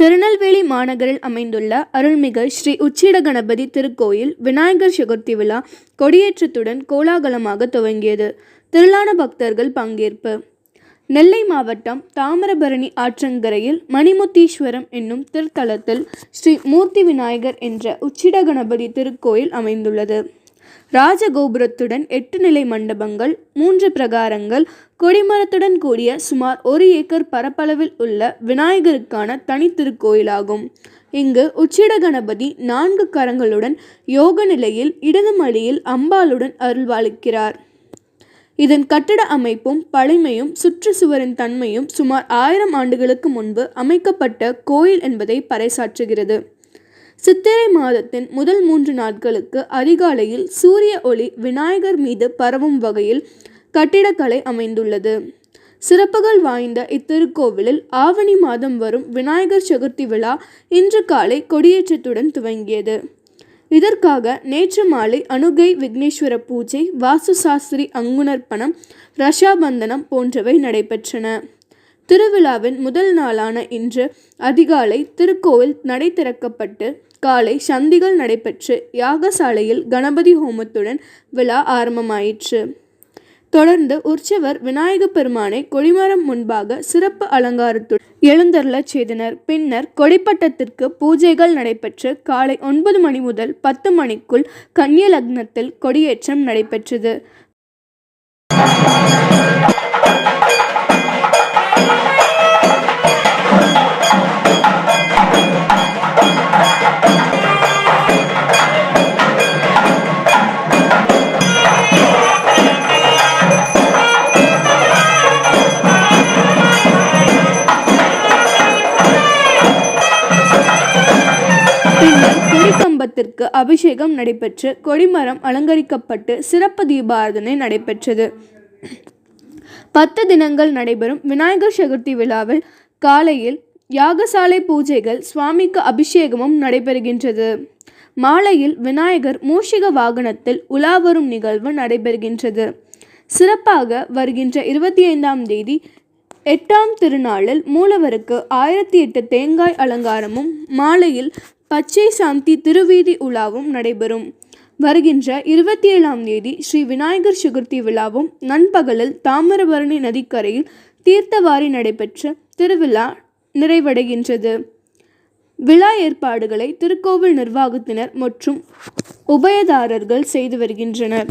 திருநெல்வேலி மாநகரில் அமைந்துள்ள அருள்மிகு ஸ்ரீ உச்சிட கணபதி திருக்கோயில் விநாயகர் சதுர்த்தி விழா கொடியேற்றத்துடன் கோலாகலமாக துவங்கியது. திரளான பக்தர்கள் பங்கேற்பு. நெல்லை மாவட்டம் தாமிரபரணி ஆற்றங்கரையில் மணிமுத்தீஸ்வரம் என்னும் திருத்தலத்தில் ஸ்ரீ மூர்த்தி விநாயகர் என்ற உச்சிட கணபதி திருக்கோயில் அமைந்துள்ளது. ராஜகோபுரத்துடன் எட்டு நிலை மண்டபங்கள் மூன்று பிரகாரங்கள் கொடிமரத்துடன் கூடிய சுமார் ஒரு ஏக்கர் பரப்பளவில் உள்ள விநாயகருக்கான தனித்திருக்கோயிலாகும். இங்கு உச்சிட கணபதி நான்கு கரங்களுடன் யோக நிலையில் இடது மடியில் அம்பாளுடன் அருள்வாளிக்கிறார். இதன் கட்டிட அமைப்பும் பழமையும் சுற்றுச்சுவரின் தன்மையும் சுமார் ஆயிரம் ஆண்டுகளுக்கு முன்பு அமைக்கப்பட்ட கோயில் என்பதை பறைசாற்றுகிறது. சித்திரை மாதத்தின் முதல் மூன்று நாட்களுக்கு அதிகாலையில் சூரிய ஒளி விநாயகர் மீது பரவும் வகையில் கட்டிடக்கலை அமைந்துள்ளது. சிறப்புகள் வாய்ந்த இத்திருக்கோவிலில் ஆவணி மாதம் வரும் விநாயகர் சதுர்த்தி விழா இன்று காலை கொடியேற்றத்துடன் துவங்கியது. இதற்காக நேற்று மாலை அனுகை விக்னேஸ்வர பூஜை வாஸ்து சாஸ்திரி அங்குணர்ப்பணம் ரஷாபந்தனம் போன்றவை நடைபெற்றன. திருவிழாவின் முதல் நாளான இன்று அதிகாலை திருக்கோவில் நடை திறக்கப்பட்டு காலை சந்திகள் நடைபெற்று யாகசாலையில் கணபதி ஹோமத்துடன் விழா ஆரம்பமாயிற்று. தொடர்ந்து உற்சவர் விநாயக பெருமானை கொடிமரம் முன்பாக சிறப்பு அலங்காரத்துடன் எழுந்தருளச் செய்தனர். பின்னர் கொடிப்பட்டத்திற்கு பூஜைகள் நடைபெற்று காலை ஒன்பது மணி முதல் பத்து மணிக்குள் கன்னிய லக்னத்தில் கொடியேற்றம் நடைபெற்றது. கொடிக்கம்பத்திற்கு அபிஷேகம் நடைபெற்று கொடிமரம் அலங்கரிக்கப்பட்டு சிறப்பு தீபாராதனை நடைபெற்றது. பத்து தினங்கள் நடைபெறும் விநாயகர் சதுர்த்தி விழாவில் காலையில் யாகசாலை பூஜைகள் சுவாமிக்கு அபிஷேகமும் நடைபெறுகின்றது. மாலையில் விநாயகர் மூஷிக வாகனத்தில் உலா வரும் நிகழ்வு நடைபெறுகின்றது. சிறப்பாக வருகின்ற இருபத்தி ஐந்தாம் தேதி எட்டாம் திருநாளில் மூலவருக்கு ஆயிரத்தி எட்டு தேங்காய் அலங்காரமும் மாலையில் பச்சை சாந்தி திருவீதி உலாவும் நடைபெறும். வருகின்ற இருபத்தி ஏழாம் தேதி ஸ்ரீ விநாயகர் சதுர்த்தி விழாவும் நண்பகலில் தாமிரபரணி நதிக்கரையில் தீர்த்தவாரி நடைபெற்ற திருவிழா நிறைவடைகின்றது. விழா ஏற்பாடுகளை திருக்கோவில் நிர்வாகத்தினர் மற்றும் உபயதாரர்கள் செய்து வருகின்றனர்.